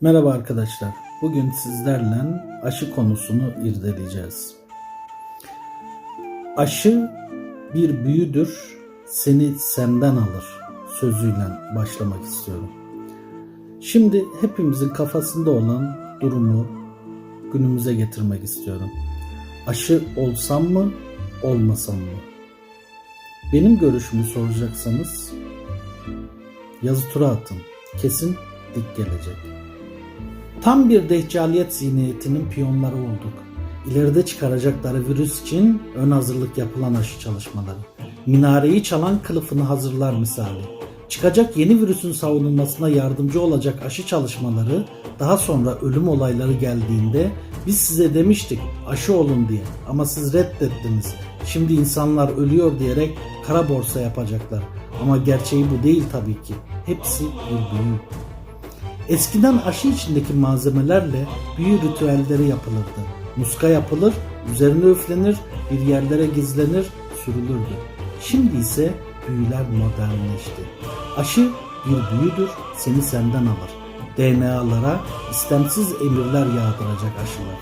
Merhaba arkadaşlar. Bugün sizlerle aşı konusunu irdeleyeceğiz. Aşı bir büyüdür, seni senden alır sözüyle başlamak istiyorum. Şimdi hepimizin kafasında olan durumu günümüze getirmek istiyorum. Aşı olsam mı, olmasam mı? Benim görüşümü soracaksanız yazı tura atın. Kesin dik gelecek. Tam bir deccaliyet zihniyetinin piyonları olduk. İleride çıkaracakları virüs için ön hazırlık yapılan aşı çalışmaları. Minareyi çalan kılıfını hazırlar misali. Çıkacak yeni virüsün savunulmasına yardımcı olacak aşı çalışmaları daha sonra ölüm olayları geldiğinde biz size demiştik aşı olun diye ama siz reddettiniz. Şimdi insanlar ölüyor diyerek kara borsa yapacaklar. Ama gerçeği bu değil tabii ki. Hepsi bir büyü. Eskiden aşı içindeki malzemelerle büyü ritüelleri yapılırdı. Muska yapılır, üzerine üflenir, bir yerlere gizlenir, sürülürdü. Şimdi ise büyüler modernleşti. Aşı bir büyüdür, seni senden alır. DNA'lara istemsiz emirler yağdıracak aşılar.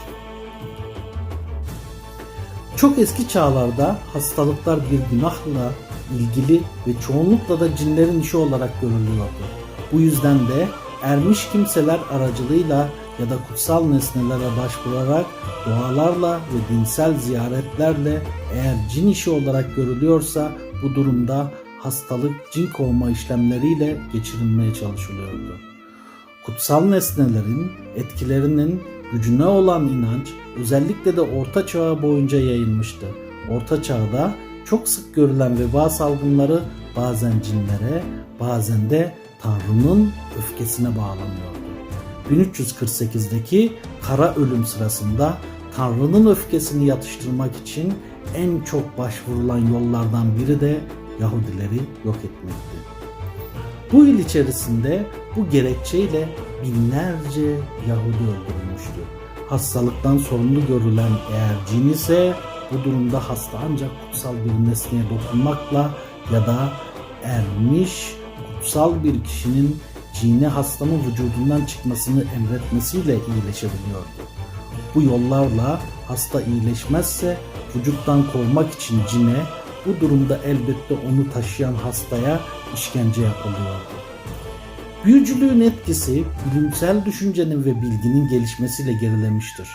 Çok eski çağlarda hastalıklar bir günahla ilgili ve çoğunlukla da cinlerin işi olarak görülüyordu. Bu yüzden de ermiş kimseler aracılığıyla ya da kutsal nesnelere başvurarak dualarla ve dinsel ziyaretlerle eğer cin işi olarak görülüyorsa bu durumda hastalık cin kovma işlemleriyle geçirilmeye çalışılıyordu. Kutsal nesnelerin etkilerinin gücüne olan inanç özellikle de Orta Çağ boyunca yayılmıştı. Orta Çağ'da çok sık görülen veba salgınları bazen cinlere, bazen de Tanrı'nın öfkesine bağlanıyordu. 1348'deki kara ölüm sırasında Tanrı'nın öfkesini yatıştırmak için en çok başvurulan yollardan biri de Yahudileri yok etmekti. Bu yıl içerisinde bu gerekçeyle binlerce Yahudi öldürülmüştü. Hastalıktan sorumlu görülen eğer cin ise bu durumda hasta ancak kutsal bir nesneye dokunmakla ya da ermiş kutsal bir kişinin cini hastanın vücudundan çıkmasını emretmesiyle iyileşebiliyordu. Bu yollarla hasta iyileşmezse vücuttan kovmak için cine bu durumda elbette onu taşıyan hastaya işkence yapılıyordu. Büyücülüğün etkisi bilimsel düşüncenin ve bilginin gelişmesiyle gerilemiştir.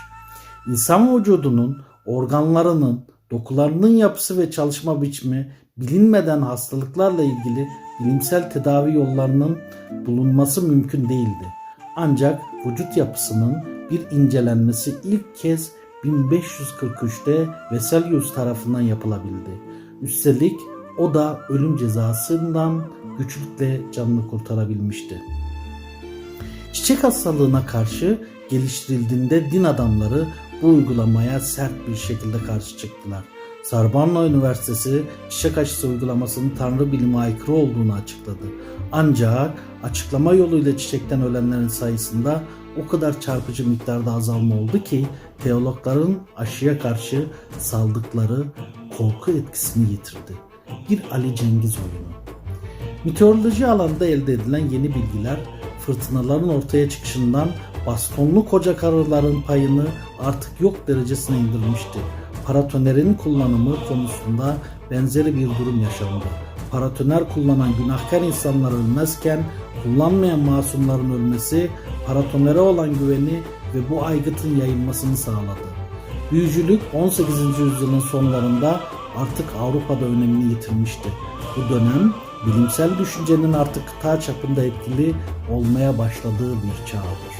İnsan vücudunun, organlarının, dokularının yapısı ve çalışma biçimi bilinmeden hastalıklarla ilgili bilimsel tedavi yollarının bulunması mümkün değildi. Ancak vücut yapısının bir incelenmesi ilk kez 1543'te Vesalius tarafından yapılabildi. Üstelik o da ölüm cezasından güçlükle canını kurtarabilmişti. Çiçek hastalığına karşı geliştirildiğinde din adamları bu uygulamaya sert bir şekilde karşı çıktılar. Sorbonne Üniversitesi çiçek aşısı uygulamasının tanrı bilime aykırı olduğunu açıkladı. Ancak açıklama yoluyla çiçekten ölenlerin sayısında o kadar çarpıcı miktarda azalma oldu ki teologların aşıya karşı saldıkları korku etkisini yitirdi. Bir Ali Cengiz oyunu. Meteoroloji alanında elde edilen yeni bilgiler fırtınaların ortaya çıkışından bastonlu koca karıların payını artık yok derecesine indirmişti. Paratonerin kullanımı konusunda benzeri bir durum yaşandı. Paratoner kullanan günahkar insanlar ölmezken kullanmayan masumların ölmesi paratonere olan güveni ve bu aygıtın yayılmasını sağladı. Büyücülük 18. yüzyılın sonlarında artık Avrupa'da önemini yitirmişti. Bu dönem bilimsel düşüncenin artık kıta çapında etkili olmaya başladığı bir çağdır.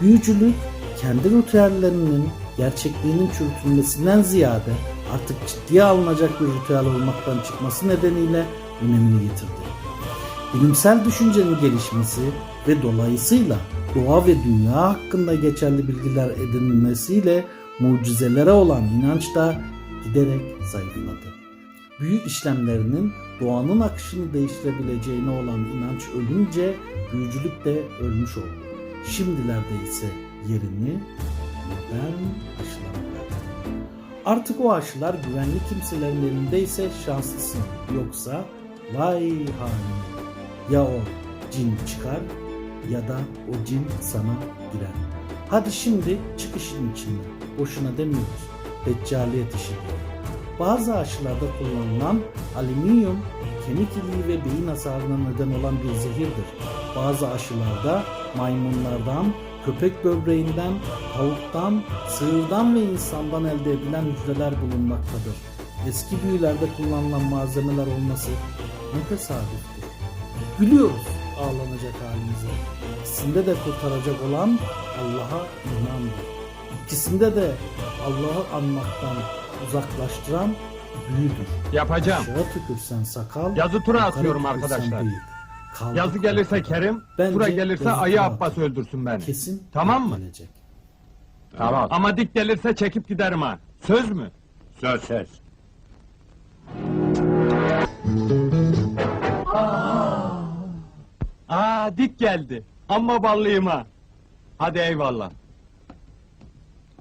Büyücülük kendi ritüellerinin gerçekliğinin çürütülmesinden ziyade artık ciddiye alınacak bir ritüel olmaktan çıkması nedeniyle önemini yitirdi. Bilimsel düşüncenin gelişmesi ve dolayısıyla doğa ve dünya hakkında geçerli bilgiler edinilmesiyle mucizelere olan inanç da giderek zayıfladı. Büyü işlemlerinin doğanın akışını değiştirebileceğine olan inanç ölünce büyücülük de ölmüş oldu. Şimdilerde ise yerini aşılara verdi. Artık o aşılar güvenli kimselerin elindeyse şanslısın. Yoksa vay haline. Ya o cin çıkar ya da o cin sana girer. Hadi şimdi çık işin içinden. Boşuna demiyoruz. Deccaliyet işi diye. Bazı aşılarda kullanılan alüminyum kemik iliği ve beyin hasarına neden olan bir zehirdir. Bazı aşılarda maymunlardan, köpek böbreğinden, tavuktan, sığırdan ve insandan elde edilen hücreler bulunmaktadır. Eski büyülerde kullanılan malzemeler olması ne tesadüftür. Gülüyoruz ağlanacak halimize. İkisinde de kurtaracak olan Allah'a imandır. İkisinde de Allah'ı anmaktan uzaklaştıran büyüdür. Yapacağım. Aşağı tükürsen sakal, Yazı tura atıyorum arkadaşlar. bıyık. Kaldır Yazı gelirse kaldır. Kerim, Bence tura gelirse yazı Ayı Abbas öldürsün beni. Kesin Tamam mı? gelecek. Tamam. Ama dik gelirse çekip giderim ha. Söz mü? Söz söz. Aa dik geldi. Amma ballıyım ha. Hadi eyvallah.